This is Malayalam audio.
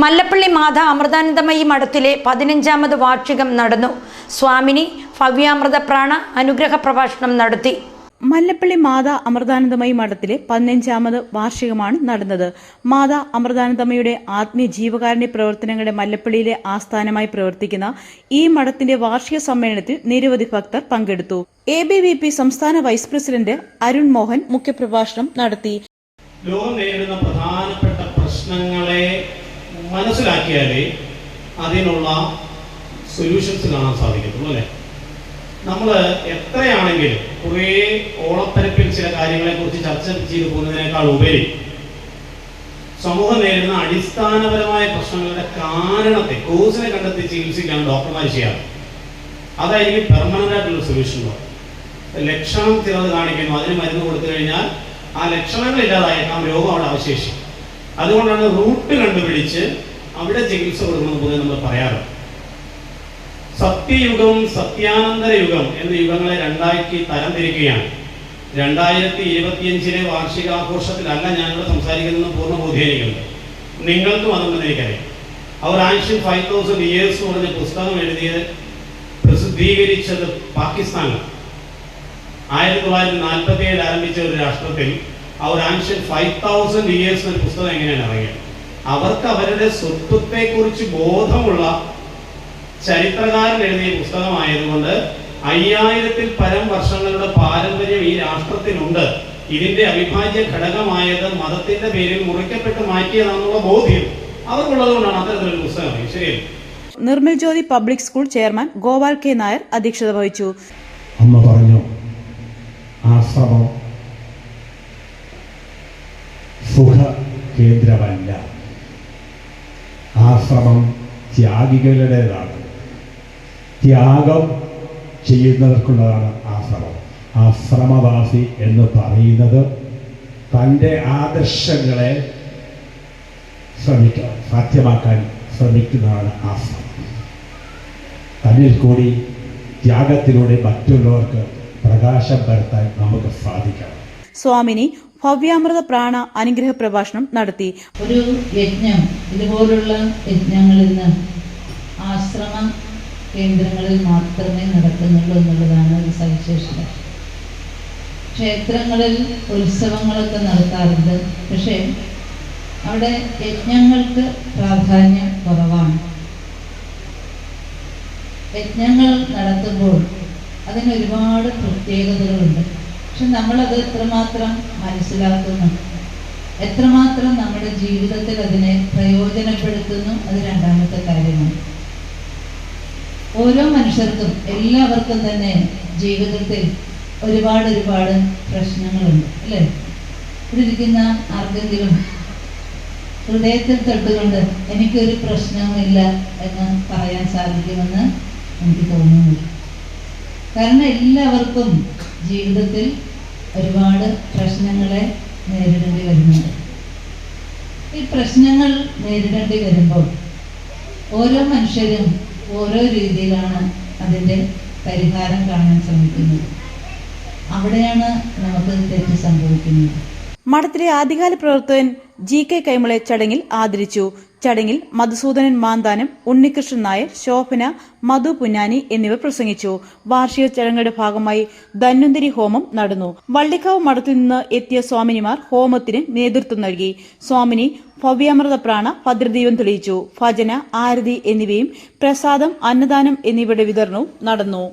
മല്ലപ്പള്ളി മാത അമൃതാനന്ദമയി മഠത്തിലെ പതിനഞ്ചാമത് വാർഷികം നടന്നു. സ്വാമിനി ഭവ്യാമൃത പ്രാണ അനുഗ്രഹ പ്രഭാഷണം നടത്തി. മല്ലപ്പള്ളി മാതാ അമൃതാനന്ദമയി മഠത്തിലെ പതിനഞ്ചാമത് വാർഷികമാണ് നടന്നത്. മാതാ അമൃതാനന്ദമയുടെ ആത്മീയ ജീവകാരുണ്യ പ്രവർത്തനങ്ങളുടെ മല്ലപ്പള്ളിയിലെ ആസ്ഥാനമായി പ്രവർത്തിക്കുന്ന ഈ മഠത്തിന്റെ വാർഷിക സമ്മേളനത്തിൽ നിരവധി ഭക്തർ പങ്കെടുത്തു. എ ബി വി പി സംസ്ഥാന വൈസ് പ്രസിഡന്റ് അരുൺ മോഹൻ മുഖ്യപ്രഭാഷണം നടത്തി. ലോകം നേരിടുന്ന പ്രധാനപ്പെട്ട പ്രശ്നങ്ങളെ മനസ്സിലാക്കിയാലേ അതിനുള്ള സൊല്യൂഷൻസ് കാണാൻ സാധിക്കത്തുള്ളൂ അല്ലേ? നമ്മൾ എത്രയാണെങ്കിലും കുറേ ഓളപ്പരപ്പിൽ ചില കാര്യങ്ങളെ കുറിച്ച് ചർച്ച ചെയ്തു പോകുന്നതിനേക്കാൾ ഉപരി സമൂഹം നേരിടുന്ന അടിസ്ഥാനപരമായ പ്രശ്നങ്ങളുടെ കാരണത്തെ കോസിനെ കണ്ടെത്തി ചികിത്സിക്കാൻ ഡോക്ടർമാർ ചെയ്യാറ്. അതായിരിക്കും പെർമനന്റ് ആയിട്ടുള്ള സൊല്യൂഷൻ ലക്ഷണം ചിലത് കാണിക്കുന്നു അതിന് മരുന്ന് കൊടുത്തു കഴിഞ്ഞാൽ ആ ലക്ഷണങ്ങൾ ഇല്ലാതായേക്കാം രോഗം അവിടെ അവശേഷിക്കും. അതുകൊണ്ടാണ് റൂട്ട് കണ്ടുപിടിച്ച് അവിടെ ചികിത്സ പൊതുവെ നമ്മൾ പറയാറ്. സത്യയുഗം സത്യാനന്തര യുഗം എന്ന യുഗങ്ങളെ രണ്ടാക്കി തരംതിരിക്കുകയാണ്. രണ്ടായിരത്തി ഇരുപത്തിയഞ്ചിലെ വാർഷികാഘോഷത്തിലല്ല ഞാനിവിടെ സംസാരിക്കുന്നതെന്ന് പൂർണ ബോധ്യം എനിക്കുണ്ട് നിങ്ങൾക്കും അതുണ്ടെന്ന് എനിക്കറിയാം. അവർ ആൻഷ്യൻ ഫൈവ് തൗസൻഡ് ഇയേഴ്സ് എന്ന് പറഞ്ഞ പുസ്തകം എഴുതിയത് പ്രസിദ്ധീകരിച്ചത് പാകിസ്ഥാനാണ്. ആയിരത്തി തൊള്ളായിരത്തി നാൽപ്പത്തി ഏഴിൽ ആരംഭിച്ച ഒരു രാഷ്ട്രത്തിൽ അവർ ആൻഷ്യൻ ഫൈവ് തൗസൻഡ് ഇയേഴ്സ് ഒരു പുസ്തകം എങ്ങനെയാണ് ഇറങ്ങിയത്? അവർക്ക് അവരുടെ സ്വത്വത്തെ കുറിച്ച് ബോധമുള്ള ചരിത്രകാരൻ എഴുതിയ പുസ്തകമായതുകൊണ്ട് അയ്യായിരത്തിൽ പരം വർഷങ്ങളുടെ പാരമ്പര്യം ഈ രാഷ്ട്രത്തിനുണ്ട്. ഇതിന്റെ അവിഭാജ്യ ഘടകമായത് മതത്തിന്റെ പേരിൽ മുറിക്കപ്പെട്ട് മാറ്റിയതാണെന്നുള്ള ബോധ്യം അവർക്കുള്ളതുകൊണ്ടാണ് അത്തരത്തിലൊരു പുസ്തകം ശരി ശരിയല്ലേ? Nirmal Jyothi public school chairman Gopal K Nair അധ്യക്ഷത വഹിച്ചു. അമ്മ പറഞ്ഞു ആശ്രമം സുഖ കേന്ദ്രമല്ല ആശ്രമം ത്യാഗികളുടേതാണ്. ത്യാഗം ചെയ്യുന്നവർക്കുള്ളതാണ് ആശ്രമം. ആശ്രമവാസി എന്ന് പറയുന്നത് തന്റെ ആദർശങ്ങളെ ശ്രമിക്കുക സാധ്യമാക്കാൻ ശ്രമിക്കുന്നതാണ് ആശ്രമം. തന്നിൽ കൂടി ത്യാഗത്തിലൂടെ മറ്റുള്ളവർക്ക് പ്രകാശം പരത്താൻ നമുക്ക് സാധിക്കണം. സ്വാമിനി ഭവ്യാമൃത പ്രാണ അനുഗ്രഹ പ്രഭാഷണം നടത്തി. ഒരു യജ്ഞം ഇതുപോലുള്ള യജ്ഞങ്ങളിൽ നിന്ന് ആശ്രമ കേന്ദ്രങ്ങളിൽ മാത്രമേ നടക്കുന്നുള്ളൂ എന്നുള്ളതാണ് ഒരു സവിശേഷത. ക്ഷേത്രങ്ങളിൽ ഉത്സവങ്ങളൊക്കെ നടത്താറുണ്ട്. പക്ഷേ അവിടെ യജ്ഞങ്ങൾക്ക് പ്രാധാന്യം കുറവാണ്. യജ്ഞങ്ങൾ നടത്തുമ്പോൾ അതിന് ഒരുപാട് പ്രത്യേകതകളുണ്ട്. പക്ഷെ നമ്മളത് എത്രമാത്രം മനസ്സിലാക്കുന്നു? എത്രമാത്രം നമ്മുടെ ജീവിതത്തിൽ അതിനെ പ്രയോജനപ്പെടുത്തുന്നു? അത് രണ്ടാമത്തെ കാര്യമാണ്. ഓരോ മനുഷ്യർക്കും എല്ലാവർക്കും തന്നെ ജീവിതത്തിൽ ഒരുപാട് ഒരുപാട് പ്രശ്നങ്ങളുണ്ട് അല്ലേ? ഇവിടെ ഇരിക്കുന്ന ആർക്കെങ്കിലും ഹൃദയത്തിൽ തൊട്ടുകൊണ്ട് എനിക്കൊരു പ്രശ്നവുമില്ല എന്ന് പറയാൻ സാധിക്കുമെന്ന് എനിക്ക് തോന്നുന്നു. കാരണം എല്ലാവർക്കും ജീവിതത്തിൽ ഒരുപാട് പ്രശ്നങ്ങളെ നേരിടേണ്ടി വരുന്നുണ്ട്. ഈ പ്രശ്നങ്ങൾ നേരിടേണ്ടി വരുമ്പോൾ ഓരോ മനുഷ്യരും ഓരോ രീതിയിലാണ് അതിന്റെ പരിഹാരം കാണാൻ ശ്രമിക്കുന്നത്. അവിടെയാണ് നമുക്ക് തെറ്റ് സംഭവിക്കുന്നത്. മഠത്തിലെ ആദ്യകാല പ്രവർത്തകൻ ജി കെ കൈമളെ ചടങ്ങിൽ ആദരിച്ചു. ചടങ്ങിൽ മധുസൂദനൻ മാന്താനം ഉണ്ണികൃഷ്ണൻ നായർ ശോഭന മധു പുന്നാനി എന്നിവർ പ്രസംഗിച്ചു. വാർഷിക ചടങ്ങുകളുടെ ഭാഗമായി ധന്വന്തരി ഹോമം നടന്നു. വള്ളിക്കാവ് മഠത്തിൽ നിന്ന് എത്തിയ സ്വാമിനിമാർ ഹോമത്തിന് നേതൃത്വം നൽകി. സ്വാമിനി ഭവ്യാമൃത പ്രാണ ഭദ്രദീപം തെളിയിച്ചു. ഭജന ആരതി എന്നിവയും പ്രസാദം അന്നദാനം എന്നിവയുടെ വിതരണവും നടന്നു.